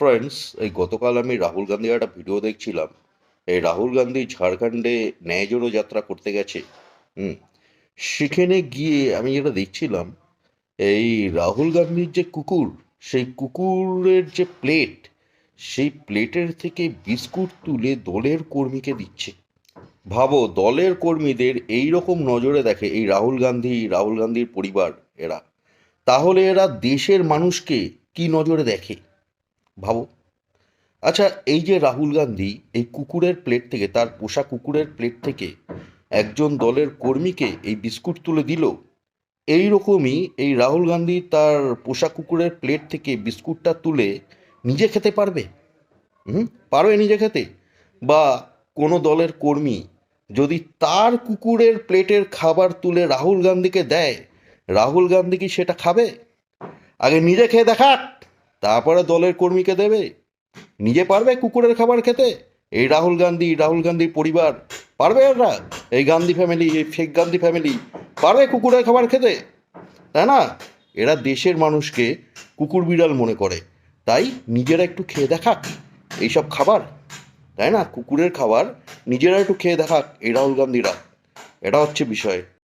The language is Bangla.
ফ্রেন্ডস এই গতকাল আমি রাহুল গান্ধীর একটা ভিডিও দেখছিলাম। এই রাহুল গান্ধী ঝাড়খণ্ডে ন্যায় জোড়ো যাত্রা করতে গেছে। হুম, সেখানে গিয়ে আমি যেটা দেখছিলাম, এই রাহুল গান্ধীর যে কুকুর, সেই কুকুরের যে প্লেট সেই প্লেটের থেকে বিস্কুট তুলে দলের কর্মীকে দিচ্ছে। ভাবো, দলের কর্মীদের এই রকম নজরে দেখে এই রাহুল গান্ধী, রাহুল গান্ধীর পরিবার, এরা। তাহলে এরা দেশের মানুষকে কি নজরে দেখে? ভাবো। আচ্ছা এই যে রাহুল গান্ধী, এই কুকুরের প্লেট থেকে, তার পোষা কুকুরের প্লেট থেকে একজন দলের কর্মীকে এই বিস্কুট তুলে দিল এই রকমই এই রাহুল গান্ধী তার পোষা কুকুরের প্লেট থেকে বিস্কুটটা তুলে নিজে খেতে পারবে? হুম, পারবে নিজে খেতে? বা কোনো দলের কর্মী যদি তার কুকুরের প্লেটের খাবার তুলে রাহুল গান্ধীকে দেয়, রাহুল গান্ধী কি সেটা খাবে? আগে নিজে খেয়ে দেখাক! তারপরে দলের কর্মীকে দেবে। নিজে পারবে কুকুরের খাবার খেতে? এই রাহুল গান্ধী, রাহুল গান্ধীর পরিবার, পারবে এরা এই গান্ধী ফ্যামিলি এই ফেক গান্ধী ফ্যামিলি পারবে কুকুরের খাবার খেতে? তাই না? এরা দেশের মানুষকে কুকুর বিড়াল মনে করে। তাই নিজেরা একটু খেয়ে দেখাক এইসব খাবার। তাই না? কুকুরের খাবার নিজেরা একটু খেয়ে দেখাক এই রাহুল গান্ধীরা। এটা হচ্ছে বিষয়।